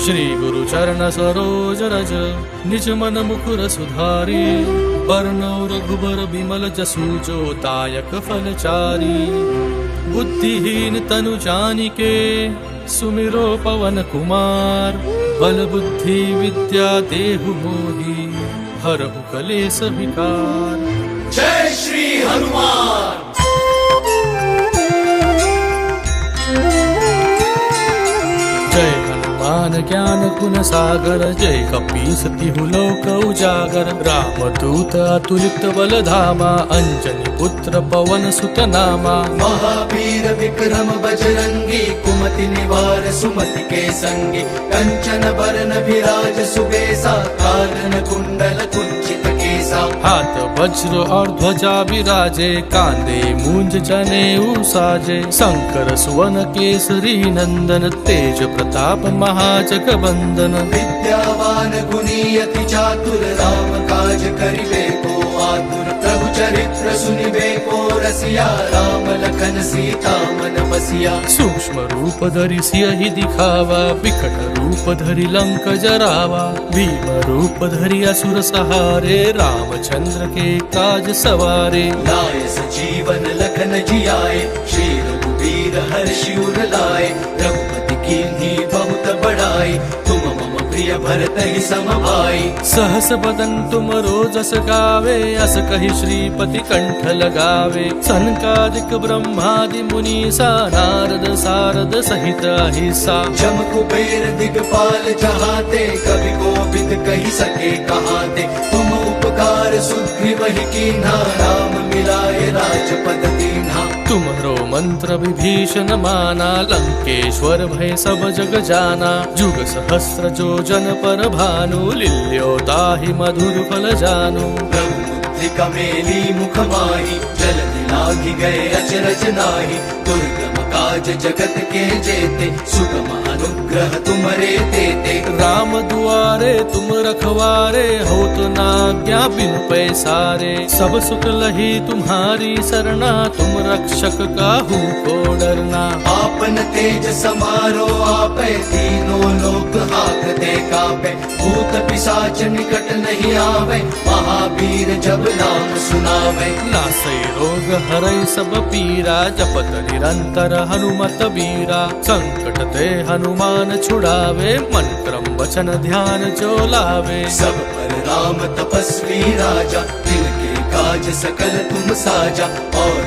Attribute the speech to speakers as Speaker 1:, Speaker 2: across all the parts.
Speaker 1: चरण सरोज रज निज मन मुकुर सुधारी। बरनौ रघुबर बिमल जसु जो दायक फलचारी। बुद्धिहीन तनु जानिके सुमिरो पवन कुमार। बल बुद्धि विद्या देहु मोहि हरहु कलेस विकार।
Speaker 2: जय श्री हनुमान
Speaker 1: ज्ञान सागर जय कपी तिहु लोक उजागर। रामदूत अतुलित बलधामा अंजनी पुत्र पवन सुत नामा
Speaker 2: महावीर विक्रम बजरंगी कुमति निवार सुमति के संगी कंचन बरन विराज सुबेसा कानन कुंडल कुंचित
Speaker 1: हाथ वज्र और ध्वजा विराजे, कांदे मूंज जने साजे शंकर, सुवन, केसरी, नंदन, तेज प्रताप, महाजग
Speaker 2: बंदन। विद्यावान गुणीयति चातुर राम, काज करिबे को। आतुर प्रभु चरित्र सुनिबे को रसिया राम लखन सीता मन बसिया
Speaker 1: सूक्ष्म रूप धरि सियहि दिखावा विकट रूप धरि लंक जरावा भीम रूप धरि असुर सहारे रामचंद्र के काज सवारे
Speaker 2: लाय जीवन लखन जियाए श्री रघुवीर हर्षि उर लाए रघुपति प्रिय भरत ही सम भाई
Speaker 1: सहस बदन तुम रोजस गावे अस कहि श्रीपति कंठ लगावे। सनकादिक ब्रह्मादि मुनीसा नारद सारद सहित अहिसा।
Speaker 2: जम कुबेर दिगपाल जहाते कवि कोविद कही सके कहाते। तुम उपकार सुग्रीव ही कीन्हा राम
Speaker 1: तुम्हरो मंत्र विभीषण माना लंकेश्वर भय सब जग जाना। जुग सहस्र जो जन पर भानु लिल्योता मधुर फल जानु।
Speaker 2: ब्रह्मुद्रिका मेली मुख माही जल दिलागी गए अचरज नाही दुर्गम काज जगत के जेते सुगम अनुग्रह तुम्हारे देते।
Speaker 1: राम दुआरे तुम रखवारे हो तो नाज्ञा बिन पैसारे। सब सुख लही तुम्हारी सरना तुम रक्षक काहू को डरना।
Speaker 2: आपन तेज समारो आपे तीनों लोक हाकते कापे। भूत पिशाच निकट नहीं आवे महावीर जब नाम सुनावे।
Speaker 1: नासै रोग हरै सब पीरा जपत निरंतर हनुमत वीरा। संकट ते हनुमान छुड़ावे मन क्रम वचन ध्यान चोलावे।
Speaker 2: सब पर राम तपस्वी राजा तिनके काज सकल तुम साजा और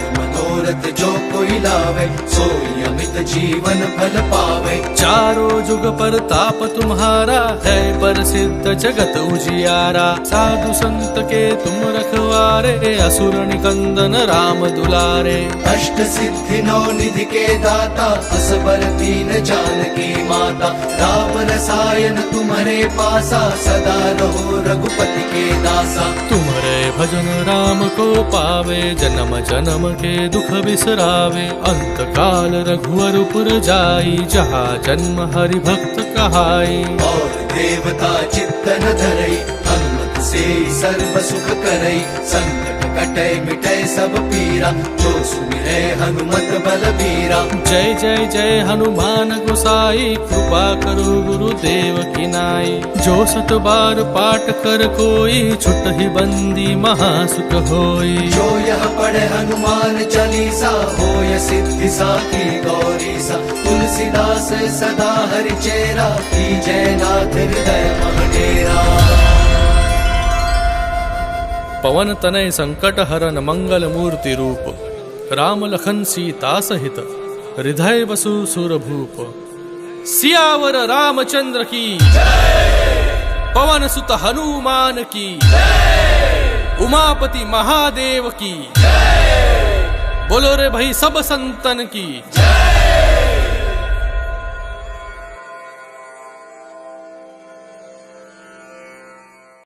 Speaker 2: मनोरथ जो कोई लावे, सोई अमित जीवन फल पावे।
Speaker 1: चारों जुग पर ताप तुम्हारा, है पर सिद्ध जगत उजियारा। साधु संत के तुम रखवारे, असुर निकंदन राम दुलारे।
Speaker 2: अष्ट सिद्धि नौ निधि के दाता असबर दीन जानकी माता। राम रसायन तुम्हारे पासा, सदा रहो रघुपति के दासा।
Speaker 1: तुम्हारे भजन राम को पावे, जन्म जन्म के दुख बिसरावे अंत काल रघुवर पुर जाई, जहाँ जन्म हरि भक्त कहाई।
Speaker 2: और देवता चित्तन धरई से सर्व सुख करई संकट कटै मिटै सब पीरा। जो सुमिरै हनुमत बल बीरा
Speaker 1: जय जय जय हनुमान गोसाई कृपा करो गुरु देव की नाई। जो सत बार पाठ कर कोई छुट ही बंदी महासुख होई।
Speaker 2: जो यह पढ़े हनुमान चालीसा होय सिद्धि साखी गौरी सा तुलसीदास सदा हरि चेरा की जयनाथ हृदय महडेरा।
Speaker 1: पवन तनय संकट हरन मंगल मूर्ति रूप राम लखन सीता सहित हृदय बसु सुरभूप सियावर रामचंद्र की पवन सुत हनुमान की उमापति महादेव की बोलो रे भाई सब संतन की